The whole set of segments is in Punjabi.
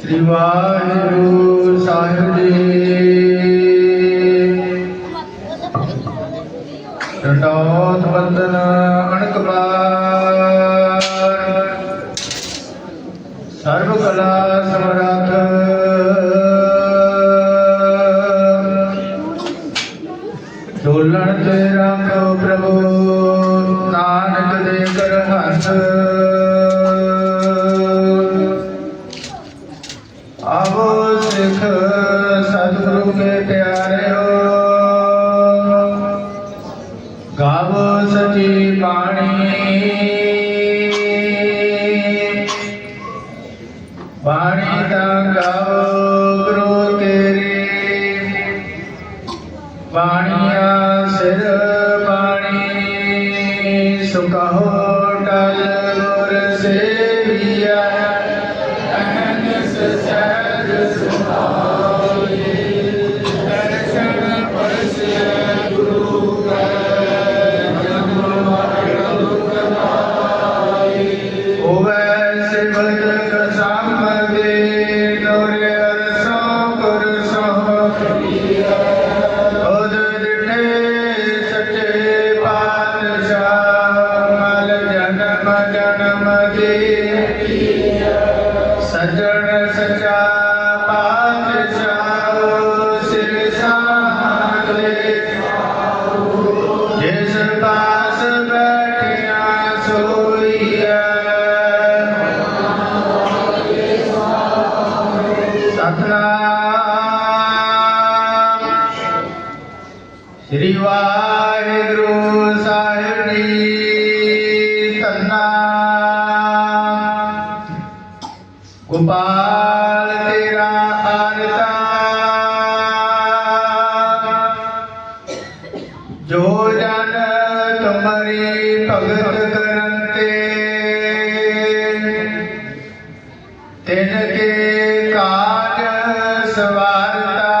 ਸ੍ਰੀ ਵਾਹਿਗੁਰੂ ਸਾਹਿਬ ਜੀ। ਟਟੋਤ ਬੰਦਨ ਅਣਕ ਬਾਰ ਸਰਬ ਕਲਾ ਸਮਰੱਥ। ਡੋਲਣ ਤੇ ਰੱਖੋ ਪ੍ਰਭੂ, ਨਾਨਕ ਦੇ ਕਰ ਹੱਥ ਗੁਰ ਸੇਵੀਆ ਗੋਪਾਲ ਤੇਰਾ ਆਰਤਾ ਜੋ ਜਨ ਤੁਮਰੀ ਭਗਤ ਕਰੰਤੇ ਤਿਨ ਕੇ ਕਾਜ ਸਵਾਰਤਾ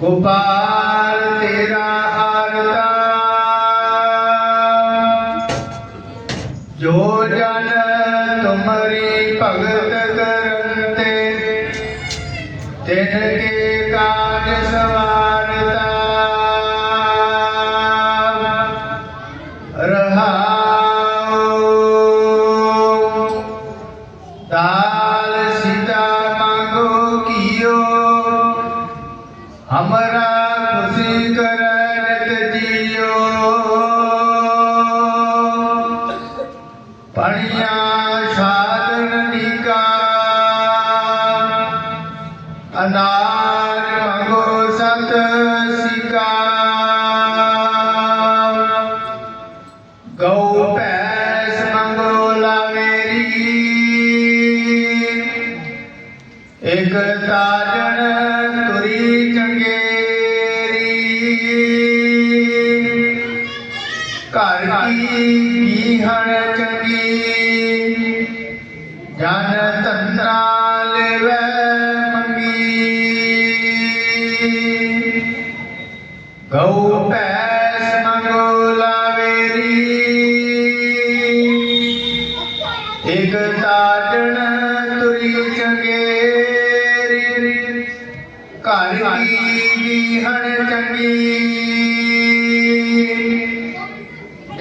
ਗੋਪਾਲ हमारा खुशी करा ਕੀ ਕੀਹਣ ਚੰਗੀ? ਜਨ ਤੰਨਾ ਲੈਵੈ ਮੰਗੀ। ਗਊ ਭੈਸ ਮੰਗੋ ਲਾਵੇਰੀ ਇਕ ਤਾਜਣ ਤੁਰੀ ਚੰਗੇਰੀ ਘਰ ਕੀ ਹਣ ਚੰਗੀ।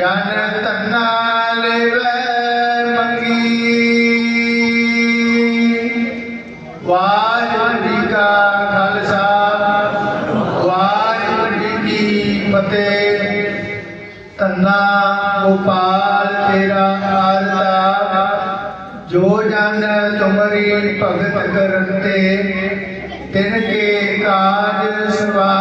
ਜਨ ਤੰਨਾ ਲੈਵੈ ਮੰਗੀ। ਵਾਹਿਗੁਰੂ ਕਾ ਖਾਲਸਾ, ਵਾਹਿਗੁਰੂ ਜੀ ਕੀ ਫਤਿਹ। ਤੰਨਾ ਗੋਪਾਲ ਤੇਰਾ ਆਰਤਾ, ਜੋ ਜਨ ਤੁਮਰੀ ਭਗਤ ਕਰਤੇ, ਤਿਨ ਕੇ ਕਾਜ ਸਵਾ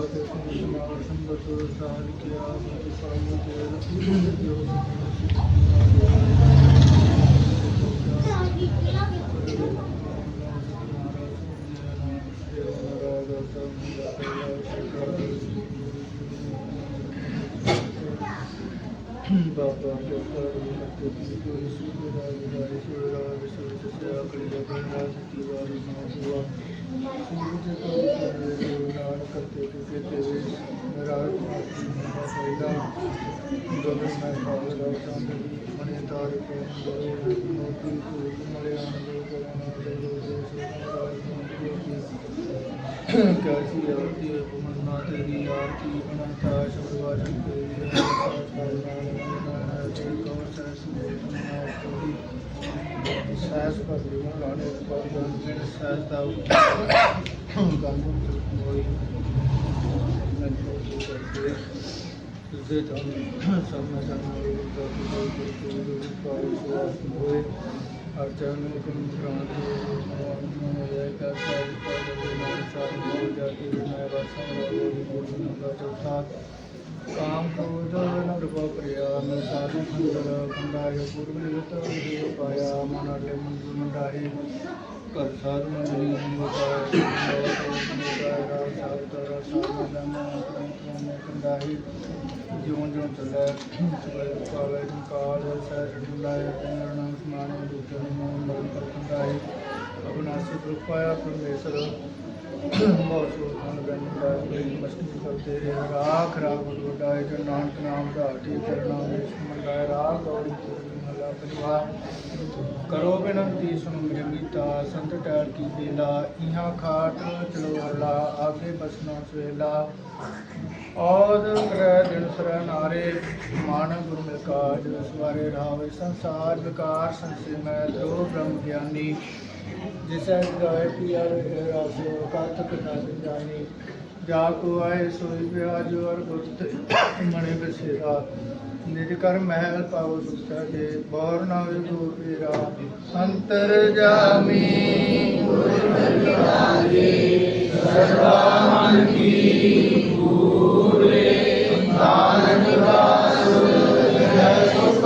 ਸਰਦਾ ਤੇ ਨਾਨ ਕਰਤੇ ਤੇ ਤੇ ਰਾਤ ਮਾਤੀ ਮਹਾ ਸੈਦਾ ਗਗਨ ਮੈਂ ਖਾਲ ਦਾ ਚੰਦ ਮਨੇ ਤਾਰੇ ਕੋ ਗਏ ਮੋਤੀ ਕੋ ਮਲੇ ਆਨੰਦ ਕਰਨਾ ਦੇ ਦੇ ਰਾਜ ਮੋਤੀ ਕੈਸੀ ਜਿਉਂ ਜਿਉਂ ਚੱਲੈ ਸਵੇ ਪਾਵੇ ਕਾਲ ਸਹਿ ਡੁਲਾਇ ਨਾਮ ਸਮਾਨੇ ਦੁਖਨ ਮਨ ਮਰਨ ਕਰ ਕੰਡਾਹੀ ਅਬਨਾਸੀ ਕਿਰਪਾਇਆ ਪਰਮੇਸ਼ਰ ਬਹੁਤ ਸੋਹਣ ਗਨ ਦਾ ਮਸਤੀ ਕਰਦੇ ਰਾਖ ਰਾਖ ਵਡਾਏ ਜੋ ਨਾਨਕ ਨਾਮ ਧਾਟੀ ਕਰਨਾ ਵਿੱਚ ਮੰਡਾਏ ਰਾਖ ਗੌੜੀ ਮਹਲਾ ਪਰਿਵਾਰ ਕਰੋ ਬੇਨੰਤੀ ਸੁਣ ਮੇਰੇ ਮੀਤਾ ਸੰਤ ਟੈਲ ਕੀ ਬੇਲਾ ਇਹਾਂ ਖਾਟ ਚਲੋ ਆਗੇ ਬਸਨਾ ਸਵੇਲਾ। ਔਦ ਗ੍ਰਹਿ ਦਿਨ ਸਰ ਨਾਰੇ ਮਾਨ ਗੁਰੂ ਮਿਲ ਕਾਜ ਸਵਾਰੇ ਰਾਵੇ। ਸੰਸਾਰ ਵਿਕਾਰ ਸੰਸੇ ਮੈਂ ਦਰੋ ਬ੍ਰਹਮ ਗਿਆਨੀ। ਜਿਸੈ ਗਾਏ ਪਿਆ ਰਸ ਕਾਤ ਕਥਾ ਜਾਣੀ। ਜਾ ਕੋ ਆਏ ਸੋਈ ਵਿਆਜ ਔਰ ਗੁਰਤ ਮਣੇ ਬਸੇਰਾ। ਨਿਰਕਰ ਮਹਿਲ ਪਾਉ ਸੁਖਤਾ ਕੇ ਬੋਰ ਨਾ ਵਿਦੂ ਤੇਰਾ ਅੰਤਰ ਜਾਮੀ ਗੁਰ ਪ੍ਰਗਟਾਰੇ ਸਰਬਾ ਮਨ ਕੀ ਪੂਰੇ ਨਾਨਕ ਦਾਸ ਜੈ ਸੁਖ